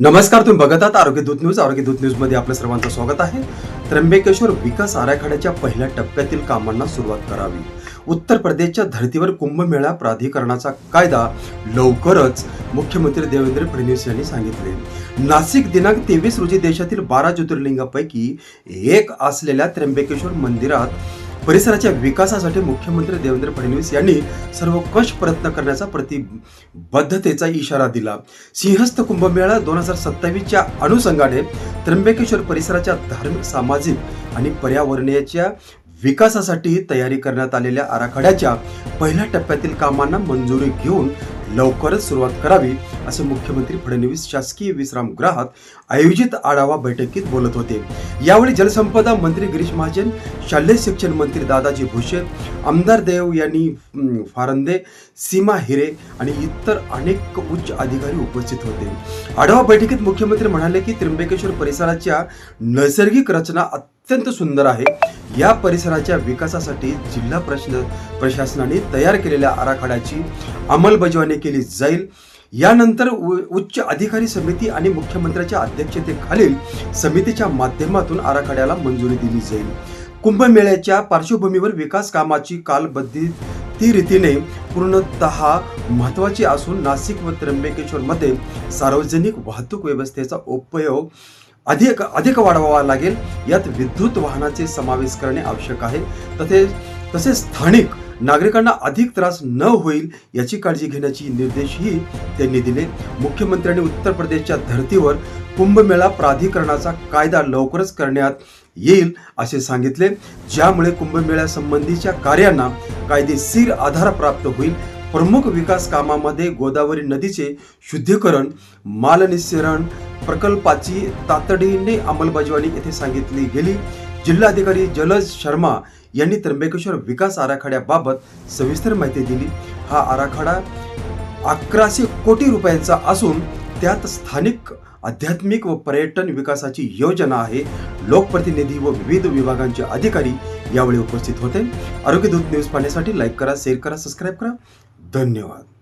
नमस्कार तुम्ही बघत आहात आरोग्य दूत न्यूज. आरोग्य दूत न्यूजमध्ये आपलं सर्वांचं स्वागत आहे. त्र्यंबकेश्वर विकास आराखड्याच्या पहिल्या टप्प्यातील कामांना सुरुवात करावी. उत्तर प्रदेशच्या धर्तीवर कुंभमेळा प्राधिकरणाचा कायदा लवकरच मुख्यमंत्री देवेंद्र फडणवीस यांनी सांगितले. नाशिक दिनांक तेवीस रोजी देशातील बारा ज्योतिर्लिंगापैकी एक असलेल्या त्र्यंबकेश्वर मंदिरात परिसराच्या विकासासाठी मुख्यमंत्री देवेंद्र फडणवीस यांनी सर्वकष प्रयत्न करण्याचा प्रतिबद्धतेचा इशारा दिला. सिंहस्थ कुंभमेळा दोन हजार सत्तावीसच्या अनुषंगाने त्र्यंबकेश्वर परिसराच्या धार्मिक सामाजिक आणि पर्यावरणीयच्या विकासासाठी तयारी करण्यात आलेल्या आराखड्याच्या पहिल्या टप्प्यातील कामांना मंजुरी घेऊन लवकरच सुरुवात करावी असे मुख्यमंत्री फडणवीस शासकीय विश्रामगृहात आयोजित आढावा बैठकीत बोलत होते. यावेळी जलसंपदा मंत्री गिरीश महाजन शालेय शिक्षण मंत्री दादाजी भुसे आमदार देव यांनी फारंदे सीमा हिरे आणि इतर अनेक उच्च अधिकारी उपस्थित होते. आढावा बैठकीत मुख्यमंत्री म्हणाले की त्र्यंबकेश्वर परिसराच्या नैसर्गिक रचना अत्यंत सुंदर आहे. या परिसराच्या विकासासाठी जिल्हा प्रश्न प्रशासनाने तयार केलेल्या आराखड्याची अंमलबजावणी केली जाईल. यानंतर उ- उच्च अधिकारी समिती आणि मुख्यमंत्र्याच्या अध्यक्षतेखालील समितीच्या माध्यमातून आराखड्याला मंजुरी दिली जाईल. कुंभमेळ्याच्या पार्श्वभूमीवर विकास कामाची कालबद्धी ती रीतीने पूर्णतः महत्वाची असून नाशिक व त्र्यंबकेश्वरमध्ये सार्वजनिक वाहतूक व्यवस्थेचा उपयोग अधिक अधिक वाढवावा लागेल. यात विद्युत वाहनाचे समावेश करणे आवश्यक आहे. तसेच तसेच स्थानिक नागरिकांना अधिक त्रास न होईल याची काळजी घेण्याची निर्देशही त्यांनी दिले. मुख्यमंत्र्यांनी उत्तर प्रदेशच्या धर्तीवर कुंभमेळा प्राधिकरणाचा कायदा लवकरच करण्यात येईल असे सांगितले. ज्यामुळे कुंभमेळ्यासंबंधीच्या कार्यांना कायदेशीर आधार प्राप्त होईल. प्रमुख विकास कामामध्ये गोदावरी नदीचे शुद्धीकरण मालनिस्सरण प्रकल्पाची तातडीने अंमलबजावणी येथे सांगितली गेली. जिल्हाधिकारी जलज शर्मा यांनी त्र्यंबकेश्वर विकास आराखड्याबाबत सविस्तर माहिती दिली. हा आराखडा अकराशे कोटी रुपयांचा असून त्यात स्थानिक आध्यात्मिक व पर्यटन विकासाची योजना आहे. लोकप्रतिनिधी व विविध विभागांचे अधिकारी यावेळी उपस्थित होते. आरोग्यदूत न्यूज पाहण्यासाठी लाईक करा शेअर करा सबस्क्राईब करा. धन्यवाद.